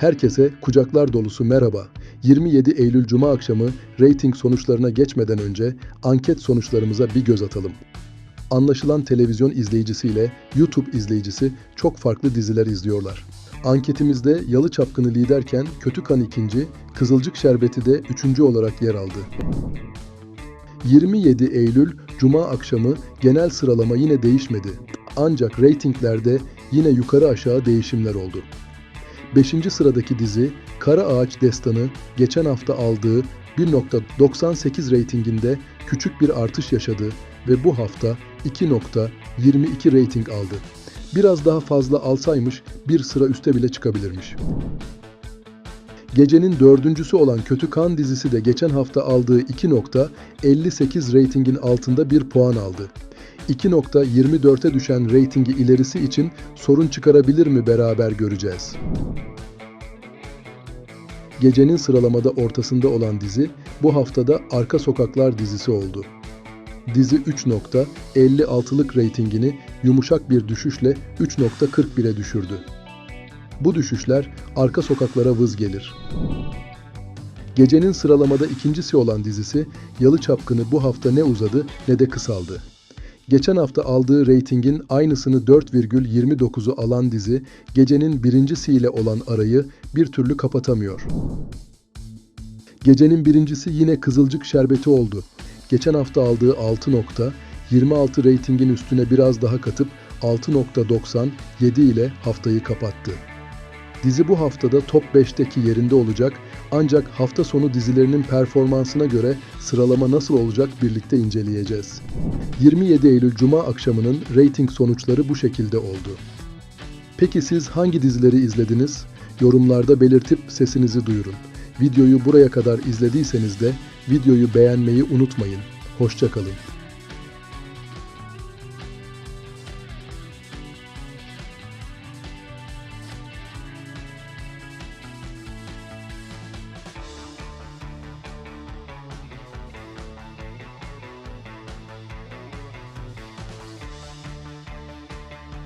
Herkese kucaklar dolusu merhaba. 27 Eylül Cuma akşamı reyting sonuçlarına geçmeden önce anket sonuçlarımıza bir göz atalım. Anlaşılan televizyon izleyicisiyle YouTube izleyicisi çok farklı diziler izliyorlar. Anketimizde Yalı Çapkını liderken Kötü Kan ikinci, Kızılcık Şerbeti de üçüncü olarak yer aldı. 27 Eylül Cuma akşamı genel sıralama yine değişmedi. Ancak reytinglerde yine yukarı aşağı değişimler oldu. 5. sıradaki dizi Kara Ağaç Destanı geçen hafta aldığı 1.98 reytinginde küçük bir artış yaşadı ve bu hafta 2.22 reyting aldı. Biraz daha fazla alsaymış bir sıra üste bile çıkabilirmiş. Gecenin dördüncüsü olan Kötü Kan dizisi de geçen hafta aldığı 2.58 reytingin altında bir puan aldı. 2.24'e düşen reytingi ilerisi için sorun çıkarabilir mi beraber göreceğiz. Gecenin sıralamada ortasında olan dizi bu haftada Arka Sokaklar dizisi oldu. Dizi 3.56'lık reytingini yumuşak bir düşüşle 3.41'e düşürdü. Bu düşüşler arka sokaklara vız gelir. Gecenin sıralamada ikincisi olan dizisi Yalı Çapkını bu hafta ne uzadı ne de kısaldı. Geçen hafta aldığı reytingin aynısını 4,29'u alan dizi gecenin birincisiyle olan arayı bir türlü kapatamıyor. Gecenin birincisi yine Kızılcık Şerbeti oldu. Geçen hafta aldığı 6 nokta, 26 reytingin üstüne biraz daha katıp 6.97 ile haftayı kapattı. Dizi bu haftada top 5'teki yerinde olacak ancak hafta sonu dizilerinin performansına göre sıralama nasıl olacak birlikte inceleyeceğiz. 27 Eylül Cuma akşamının reyting sonuçları bu şekilde oldu. Peki siz hangi dizileri izlediniz? Yorumlarda belirtip sesinizi duyurun. Videoyu buraya kadar izlediyseniz de videoyu beğenmeyi unutmayın. Hoşçakalın.